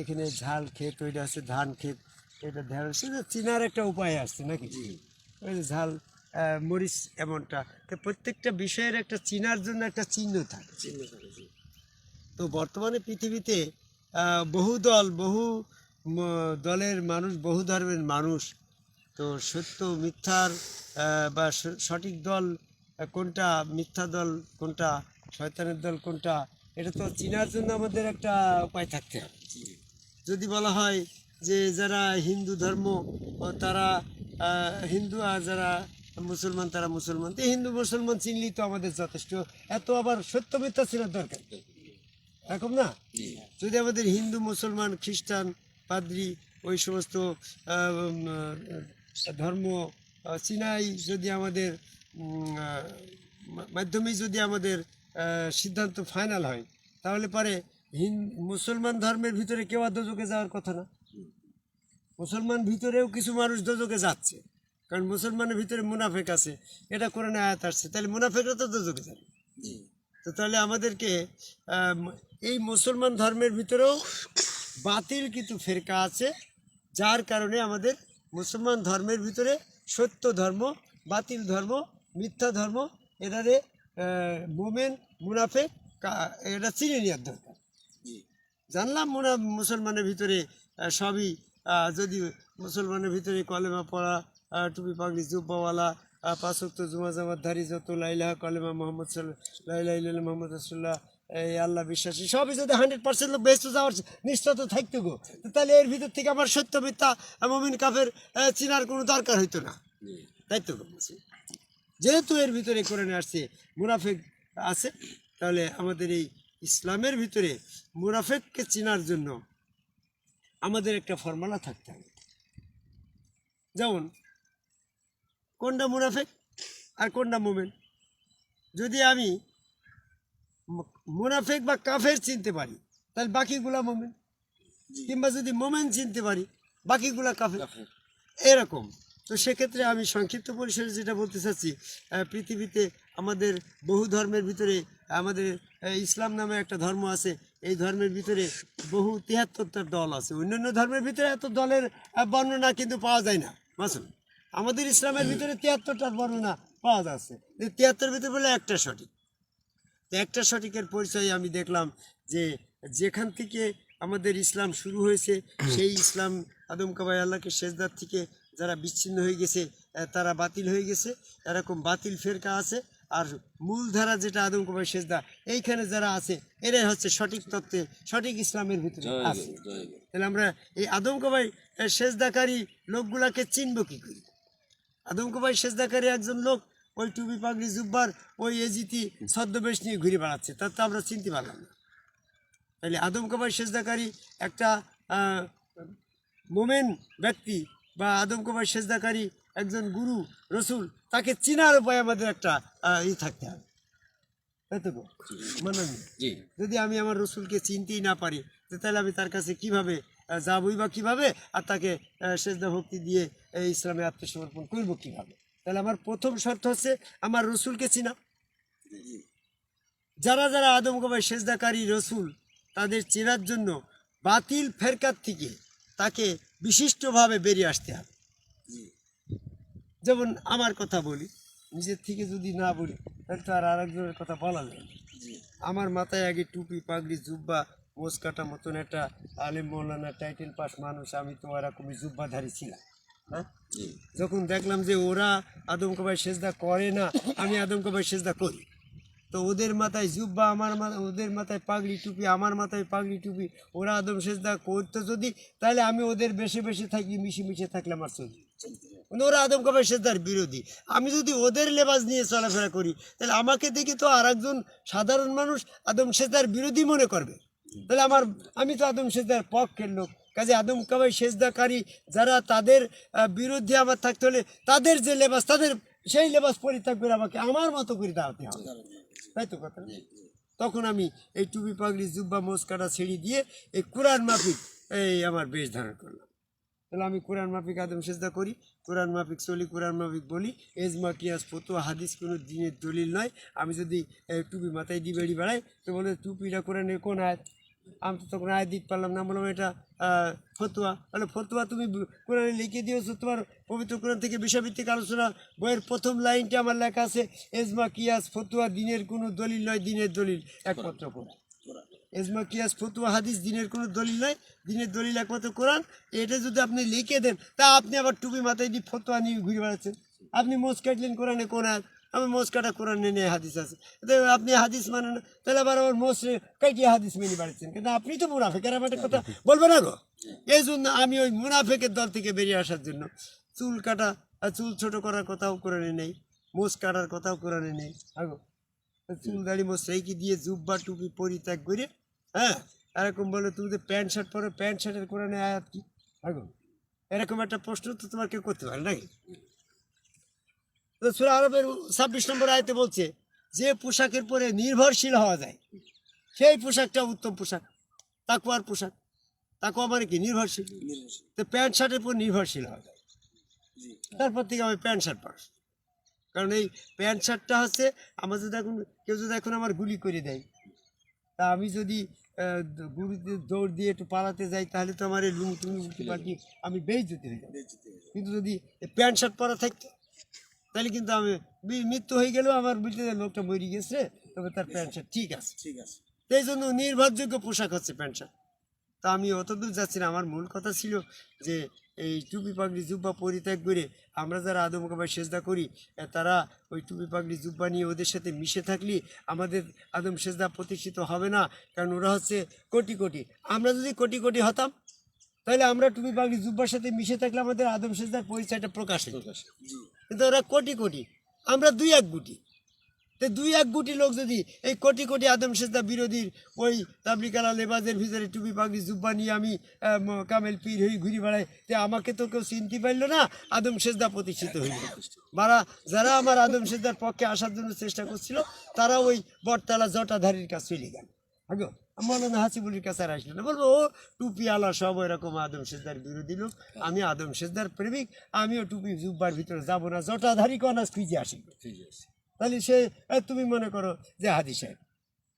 এখানে ঝাল ক্ষেত ওইটা আছে ধান ক্ষেত এটা ধান সেটা চিনার একটা উপায় আসছে নাকি? ওই যে ঝাল মরিচ এমনটা। তো প্রত্যেকটা বিষয়ের একটা চিনার জন্য একটা চিহ্ন থাকে। চিহ্ন থাকে তো বর্তমানে পৃথিবীতে বহু দল বহু দলের মানুষ বহু ধর্মের মানুষ তো সত্য মিথ্যার বা সঠিক দল কোনটা মিথ্যা দল কোনটা শয়তানের দল কোনটা এটা তো চেনার জন্য আমাদের একটা উপায় থাকতে হবে। যদি বলা হয় যে যারা হিন্দু ধর্ম তারা হিন্দু আর যারা মুসলমান, তারা মুসলমান। তো হিন্দু, মুসলমান চিনলেই তো আমাদের যথেষ্ট। এত আবার সত্য মিথ্যা চেনার দরকার। এরকম না? যদি আমাদের হিন্দু, মুসলমান, খ্রিস্টান, পাদ্রি, ওই সমস্ত ধর্ম চিনাই যদি আমাদের মাধ্যমেই যদি আমাদের সিদ্ধান্ত ফাইনাল হয়, তাহলে পরে মুসলমান ধর্মের ভিতরে কেউ আর দোজকে যাওয়ার কথা না। মুসলমান ভিতরেও কিছু মানুষ দোজকে যাচ্ছে। কারণ মুসলমানের ভিতরে মুনাফেক আছে। এটা করে আয়াত আসছে। তাহলে মুনাফেকরা তো দোজকে যাবে। তো তাহলে আমাদেরকে এই মুসলমান ধর্মের ভিতরেও বাতিল কিন্তু ফেরকা আছে, যার কারণে আমাদের মুসলমান ধর্মের ভিতরে সত্য ধর্ম, বাতিল ধর্ম, মিথ্যা ধর্ম, এটারে মোমেন, মুনাফেক এটা চিনে নেওয়ার দরকার। জানলাম মোনা মুসলমানের ভিতরে সবই যদি মুসলমানের ভিতরে কলেমা পড়া টুপি পাগড়ি, জুব্বাওয়ালা পাঁচক্ত জুমা জামাতধারী যত লাইলাহ কলেমা মোহাম্মদ লাইলা ইল্লাল্লাহ মোহাম্মদ রসুল্লাহ এই আল্লাহ বিশ্বাসী, সবই যদি হান্ড্রেড পার্সেন্ট লোক বেস্ট যাওয়ার নিশ্চয় তো থাকতো গো। তাহলে এর ভিতর থেকে আমার সত্য মিথ্যা মমিন, কাফের চিনার কোনো দরকার হইতো না। তাই তো যেহেতু এর ভিতরে কোরআনে আসছে, মুনাফেক আছে, তাহলে আমাদের এই ইসলামের ভিতরে মুনাফেককে চেনার জন্য আমাদের একটা ফর্মুলা থাকতে হবে। যেমন কোনটা মুনাফেক আর কোনটা মোমেন? যদি আমি মুনাফেক বা কাফের চিনতে পারি তাহলে বাকিগুলা মোমেন? কিংবা যদি মোমেন চিনতে পারি বাকিগুলা কাফের। এরকম। তো সেক্ষেত্রে আমি সংক্ষিপ্ত পরিসরে যেটা বলতে চাচ্ছি পৃথিবীতে আমাদের বহু ধর্মের ভিতরে আমাদের ইসলাম নামে একটা ধর্ম আছে এই ধর্মের ভিতরে বহু তিয়াত্তরটা দল আছে। অন্যান্য ধর্মের ভিতরে এত দলের বর্ণনা কিন্তু পাওয়া যায় না। মাসুল আমাদের ইসলামের ভিতরে তিয়াত্তরটার বর্ণনা পাওয়া যাচ্ছে। তিয়াত্তর ভিতরে বলে একটা সঠিক। তো একটা সঠিকের পরিচয় আমি দেখলাম যে যেখান থেকে আমাদের ইসলাম শুরু হয়েছে সেই ইসলাম আদম কাবাই আল্লাহকে শেষদার থেকে যারা বিচ্ছিন্ন হয়ে গেছে তারা বাতিল হয়ে গেছে। এরকম বাতিল ফেরকা আছে। আর মূলধারা যেটা আদম কাবাই সেজদা এইখানে যারা আছে এরাই হচ্ছে সঠিক তত্ত্বে সঠিক ইসলামের ভিতরে আছে। তাহলে আমরা এই আদম আহ, সেজদাকারী লোকগুলাকে চিনব কি করি? আদম কাবাই সেজদাকারী একজন লোক ওই টুপি পাগড়ি জুব্বার ওই এজিতি ছদ্মবেশ নিয়ে ঘুরে বেড়াচ্ছে তার তো আমরা চিনতে পারলাম না। তাহলে আদম কাবাই সেজদাকারী একটা মোমেন ব্যক্তি বা আদম কাবাই সেজদাকারী একজন গুরু রসুল তাকে চিনার উপায় আমাদের একটা ই থাকতে হবে। তাই তো জি। যদি আমি আমার রসুলকে চিনতেই না পারি তাহলে আমি তার কাছে কীভাবে যাবই বা কীভাবে? আর তাকে সেজদা ভক্তি দিয়ে এই ইসলামে আত্মসমর্পণ করব কীভাবে? তাহলে আমার প্রথম শর্ত হচ্ছে আমার রসুলকে চিনা। যারা যারা আদম কবাই সেজদাকারী রসুল তাদের চেনার জন্য বাতিল ফেরকার থেকে তাকে বিশিষ্টভাবে বেরিয়ে আসতে হবে। জি। যেমন আমার কথা বলি নিজের থেকে যদি না বলি তাহলে তো আর আরেকজনের কথা বলা যায় আমার মাথায় আগে টুপি পাগড়ি জুব্বা মোজ কাটা মতন একটা আলিম মৌলানা টাইটেল পাস মানুষ আমি তো এরকমই জুব্বাধারী ছিলাম হ্যাঁ? যখন দেখলাম যে ওরা আদম কবাই সেজদা করে না আমি আদম কবাই সেজদা করি। তো ওদের মাথায় জুব্বা, আমার মা- ওদের মাথায় পাগড়ি টুপি, আমার মাথায় পাগড়ি টুপি, ওরা আদম সেজদা করতো যদি, তাহলে আমি ওদের বেশি বেশি থাকি, মিশে মিশে থাকলে আমার চলবে। মানে ওরা আদম কবাই সেজদার বিরোধী? আমি যদি ওদের লেবাস নিয়ে চলাফেরা করি, তাহলে আমাকে দেখে তো আর একজন সাধারণ মানুষ আদম সেজদার বিরোধী মনে করবে। তাহলে আমার, আমি তো আদম সেজদার পক্ষের লোক। কাজে আদম কাবাই সেজদাকারী, যারা তাদের বিরুদ্ধে আমার থাকতে হলে তাদের যে লেবাস তাদের সেই লেবাস পরিত্যাগ করে আমাকে আমার মতো করে দাঁড়াতে হবে। তাই তো কথা তখন আমি এই টুপি পাগড়ি জুব্বা মোসকাটা ছিঁড়ি দিয়ে এই কোরআন মাফিক এই আমার বেশ ধারণ করলাম। তাহলে আমি কোরআন মাফিক আদম সেজদা করি কোরআন মাফিক চলি কোরআন মাফিক বলি। এজমা কিয়াস ফতো হাদিস কোনো দিনের দলিল নয়। আমি যদি টুপি মাথায় দিয়ে বেড়ি বেড়াই তো বলে টুপিটা কোরআনের কোন আয়াত? আমি তো তখন আয় দিতে পারলাম না বললাম এটা ফতুয়া। বলে ফতুয়া তুমি কোরআনে লিখে দিয়েছ, তোমার পবিত্র কোরআন থেকে বিষয়ভিত্তিক আলোচনা, বইয়ের প্রথম লাইনটা আমার লেখা আছে, এজমা, কিয়াস, ফতুয়া দিনের কোনো দলিল নয়, দিনের দলিল, একমাত্র কোরআন। এজমা, কিয়াস, ফতুয়া, হাদিস দিনের কোনো দলিল নয়, দিনের দলিল একমাত্র কোরআন। এটা যদি আপনি লিখে দেন, তা আপনি আবার টুপি মাথায় দিয়ে ফতুয়া নিয়ে ঘুরে বেড়াচ্ছেন। আপনি মোজ কাটলেন কোরআনে কোন আয়াত? আমি মোজ কাটা কোরআনে নিয়ে হাদিস আছে। আপনি হাদিস মানেন তাহলে আবার আমার মোজ কাটিয়ে হাদিস মেনে বাড়াচ্ছেন কিন্তু আপনি তো মুনাফেকের আমার কথা বলবেন না গো। এই জন্য আমি ওই মুনাফেকের দল থেকে বেরিয়ে আসার জন্য চুল কাটা আর চুল ছোট করার কথাও কোরআনে নেই মোজ কাটার কথাও কোরআনে নেই। আগো চুল দাড়ি মোজ রেখে দিয়ে জুব্বা টুপি পরিত্যাগ করে হ্যাঁ? এরকম বলে তুমি যে প্যান্ট শার্ট পরে, প্যান্ট শার্টের কোরআনে আয়াত কি? আগো এরকম একটা প্রশ্ন তো তোমার কেউ করতে পারে নাকি? তো সুরা আরবের ছাব্বিশ নম্বর আয়তে বলছে যে পোশাকের পরে নির্ভরশীল হওয়া যায় সেই পোশাকটা উত্তম পোশাক তাকুয়ার পোশাক। তাকুয়া মানে কি? নির্ভরশীল। তো প্যান্ট শার্টের উপর নির্ভরশীল হওয়া যায়। তারপর থেকে আমি প্যান্ট শার্ট পর কারণ এই প্যান্ট শার্টটা হচ্ছে আমার যদি এখন কেউ যদি এখন আমার গুলি করে দেয় তা আমি যদি গুলিতে দৌড় দিয়ে একটু পালাতে যাই তাহলে তো আমার এই লুঙ্গি টুঙ্গি উল্টি পাল্টি আমি বেইজ্জতি হয়ে যাব। কিন্তু যদি প্যান্ট শার্ট পরা থাকতো তাহলে কিন্তু আমি মৃত্যু হয়ে গেলেও আমার বুঝতে লোকটা মরে গেছে তবে তার প্যান্ট শার্ট ঠিক আছে। ঠিক আছে। এই জন্য নির্ভরযোগ্য পোশাক হচ্ছে প্যান্ট শার্ট। তা আমি অতদূর যাচ্ছি না। আমার মূল কথা ছিল যে এই টুপি পাগড়ি জুব্বা পরিত্যাগ করে আমরা যারা আদমকাবায় সেজদা করি তারা ওই টুপি পাগড়ি জুব্বা নিয়ে ওদের সাথে মিশে থাকলে আমাদের আদম সেজদা প্রতিষ্ঠিত হবে না কারণ ওরা হচ্ছে কোটি কোটি। আমরা যদি কোটি কোটি হতাম তাহলে আমরা টুপি পাগড়ি জুব্বার সাথে মিশে থাকলে আমাদের আদম সেজদার পরিচয়টা প্রকাশ জি। কিন্তু ওরা কোটি কোটি। আমরা দুই এক গুটি। তো দুই এক গুটি লোক যদি এই কোটি কোটি আদম সেজদা বিরোধীর ওই তাবলিকালা লেবাজের ভিতরে টুপি পাগড়ি, জুব্বা নিয়ে আমি কামেল পীর হয়ে ঘুরি বেড়াই, তো আমাকে তো কেউ চিনতে পারল না আদম সেজদা প্রতিষ্ঠিত হইল। মারা, যারা আমার আদম সেজদার পক্ষে আসার জন্য চেষ্টা করছিল, তারা ওই বটতলা জটাধারীর কাছে চলে গেল। আগো মৌলানা হাসিবুলির কাছে আর আসলে না। বলব ও টুপি আলা সব এরকম আদম সেজদার বিরোধী লোক। আমি আদম সেজদার প্রেমিক আমিও টুপি জুব্বার ভিতরে যাব না। জটাধারী কনাস খুঁজে আসি। তাহলে সে তুমি মনে করো যে হাদি সাহেব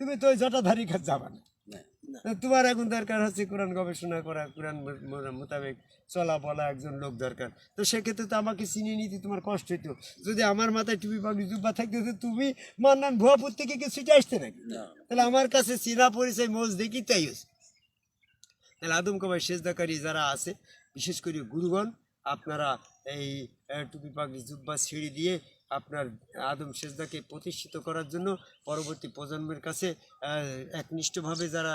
তুমি তো ওই জটাধারী কাজ যাবা না। তোমার এখন দরকার হচ্ছে কোরআন গবেষণা করা কোরআন মোতাবেক চলা বলা একজন লোক দরকার। তো সেক্ষেত্রে তো আমাকে চিনিয়ে নিতে তোমার কষ্ট হইতো। যদি আমার মাথায় টুপি পাগড়ি জুব্বা থাকতো তো তুমি মান্নান ভুয়াপুর থেকে কি ছুটে আসতে নাকি? তাহলে আমার কাছে চিনা পরিচয় মোজ দেখি তাই হচ্ছে তাহলে আদম কবাই সেজদাকারী যারা আছে বিশেষ করে গুরুগণ আপনারা এই টুপি পাগড়ি জুব্বা ছিঁড়ে দিয়ে আপনার আদম সেজদাকে প্রতিষ্ঠিত করার জন্য পরবর্তী প্রজন্মের কাছে একনিষ্ঠভাবে যারা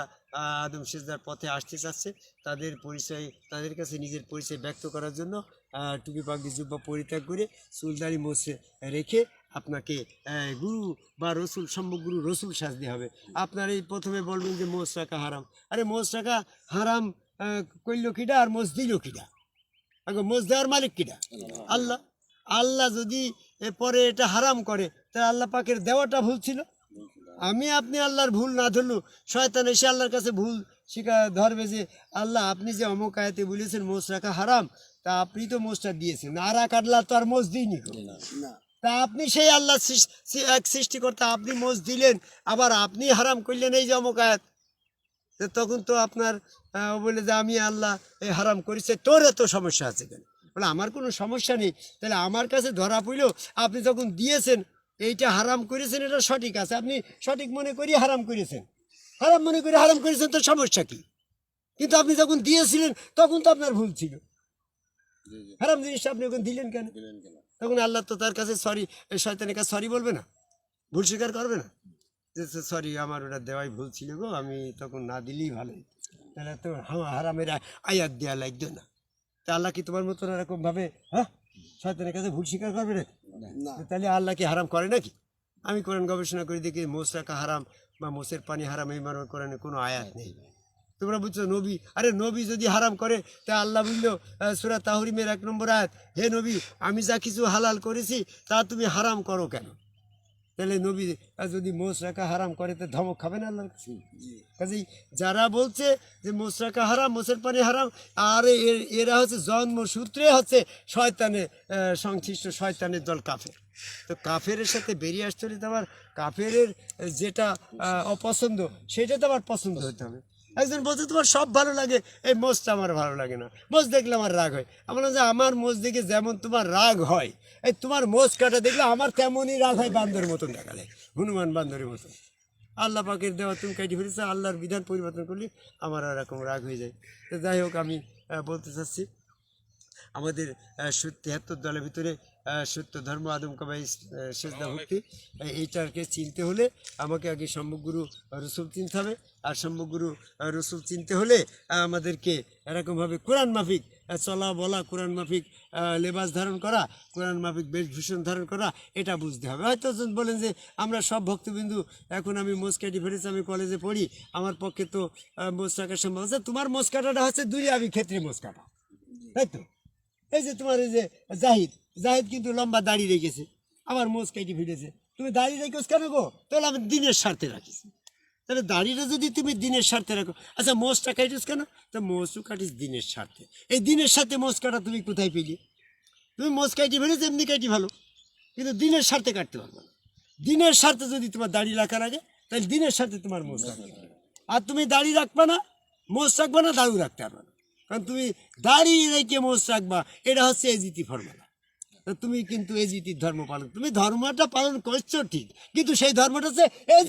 আদম সেজদার পথে আসতে চাচ্ছে তাদের পরিচয় তাদের কাছে নিজের পরিচয় ব্যক্ত করার জন্য টুপি পাগড়ি জুব্বা পরিত্যাগ করে চুলদারি মোছে রেখে আপনাকে গুরু বা রসুল সম্যক রসুল সাজতে হবে। আপনার এই প্রথমে বলবেন যে মোজ রাখা হারাম। আরে মোজ রাখা হারাম করল কিটা আর মোজ দিল কিটা আগে মোজ দেওয়ার মালিক কিটা আল্লাহ। আল্লাহ যদি এ পরে এটা হারাম করে তাহলে আল্লাহ পাকের দেওয়াটা ভুল ছিল। আমি আপনি আল্লাহর ভুল না ধরলু শয়তান এসে আল্লাহর কাছে ভুল শিখা ধরবে যে আল্লাহ আপনি যে অমুক আয়াতে বলেছেন মোষ রাখা হারাম তা আপনি তো মোজটা দিয়েছেন। আর এক আল্লাহ তো আর মোষ দিইনি। তা আপনি সেই আল্লাহ এক সৃষ্টিকর্তা আপনি মোষ দিলেন আবার আপনি হারাম করলেন এই জমক আয়াত। তখন তো আপনার বলে যে আমি আল্লাহ এই হারাম করেছে তোর এত সমস্যা আছে কেন? বলে আমার কোনো সমস্যা নেই। তাহলে আমার কাছে ধরা পড়ল আপনি যখন দিয়েছেন এইটা হারাম করেছেন এটা সঠিক আছে। আপনি সঠিক মনে করি হারাম করেছেন। হারাম মনে করে হারাম করেছেন তো সমস্যা কি? কিন্তু আপনি যখন দিয়েছিলেন তখন তো আপনার ভুল ছিল। হারাম জিনিসটা আপনি ওখানে দিলেন কেন? দিলেন তখন আল্লাহ তো তার কাছে সরি শয়তানের কাছে সরি বলবে না? ভুল স্বীকার করবে না? যে সরি আমার ওটা দেওয়াই ভুল ছিল গো আমি তখন না দিলেই ভালো তাহলে তো হারামের আয়াত দেওয়া লাগতো না। তা আল্লাহ কি তোমার মতন এরকম ভাবে হ্যাঁ? শয়তানের কাছে ভুল স্বীকার করবে না। তাহলে আল্লাহ কি হারাম করে নাকি? আমি কোরআন গবেষণা করে দেখি মোষ রাখা হারাম বা মোষের পানি হারাম এই মারো কোরআনে কোনো আয়াত নেই। তোমরা বুঝছ নবী আরে নবী যদি হারাম করে তা আল্লাহ বলল সুরা তাহরিমের এক নম্বর আয়াত হে নবী আমি যা কিছু হালাল করেছি তা তুমি হারাম করো কেন? তাহলে নবী যদি মোষ রাখা হারাম করে তো ধমক খাবে না আল্লাহর কাছে? কাজেই যারা বলছে যে মোষ রাখা হারাম মোষের পানি হারাম আর এর- এরা হচ্ছে জন্ম সূত্রে হচ্ছে শয়তানে সংশ্লিষ্ট শয়তানের দল কাফের। তো কাফের সাথে বেরিয়ে আসতে হলে তো আমার কাফের যেটা অপছন্দ সেটা তো আবার পছন্দ হতে হবে। একজন বলছে, তোমার সব ভালো লাগে। এই মোষটা আমার ভালো লাগে না। মোষ দেখলে আমার রাগ হয়। আমার যে আমার মোষ দেখে যেমন তোমার রাগ হয়, এই তোমার মোষ কাটা দেখলে আমার তেমনই রাগ হয় বান্দরের মতন দেখালে, হনুমান বান্দরের মতন। আল্লাহ পাকের দেওয়া তুমি কেটে ফেলেছে, আল্লাহর বিধান পরিবর্তন করলে আমার এরকম রাগ হয়ে যায়। তো যাই হোক, আমি বলতে চাচ্ছি, আমাদের তেহাত্তর দলের ভিতরে সত্য ধর্ম আদম কাবাই সেজদা ভক্তি এইটাকে চিনতে হলে আমাকে আগে সম্যকগুরু রসুল চিনতে হবে। আর সম্যকগুরু রসুল চিনতে হলে আমাদেরকে এরকমভাবে কোরআন মাফিক চলা বলা কোরআন মাফিক লেবাস ধারণ করা কোরআন মাফিক বেশভূষণ ধারণ করা এটা বুঝতে হবে। হয়তো বলেন যে আমরা সব ভক্তবিন্দু এখন আমি মোজ কাটি ফেলেছি আমি কলেজে পড়ি আমার পক্ষে তো মোজ সম্ভব আছে তোমার মোজ কাটাটা হচ্ছে দুই আমি ক্ষেত্রে মোজ কাটা তাই তো? এই যে তোমার এই যে জাহিদ জাহিদ কিন্তু লম্বা দাড়ি রেখেছে। আমার মোজ কেটে ফিরেছে তুমি দাড়ি রেখেছ কেন গো? তাহলে আমি দিনের স্বার্থে রাখিস তাহলে দাড়িটা যদি তুমি দিনের স্বার্থে রাখো আচ্ছা মোজটা কাটিস কেন? তো মোজও কাটিস দিনের স্বার্থে। এই দিনের সাথে মোজ কাটা তুমি কোথায় পেলি? তুমি মোজ কাটি ফেলেছো, এমনি কাটি ভালো কিন্তু দিনের স্বার্থে কাটতে পারবে না। দিনের স্বার্থে যদি তোমার দাড়ি রাখার আগে, তাহলে দিনের স্বার্থে তোমার মোজ হবে। আর তুমি দাড়ি রাখবা না, মোজ রাখবা না দাড়ু রাখতে পারবে না। কারণ তুমি দাঁড়িয়ে রেখে মোষ রাখবা, এটা হচ্ছে এজিটি ফর্মুলা তুমি কিন্তু এজিটির ধর্ম পালন, তুমি ধর্মটা পালন করছ ঠিক, কিন্তু সেই ধর্মটা হচ্ছে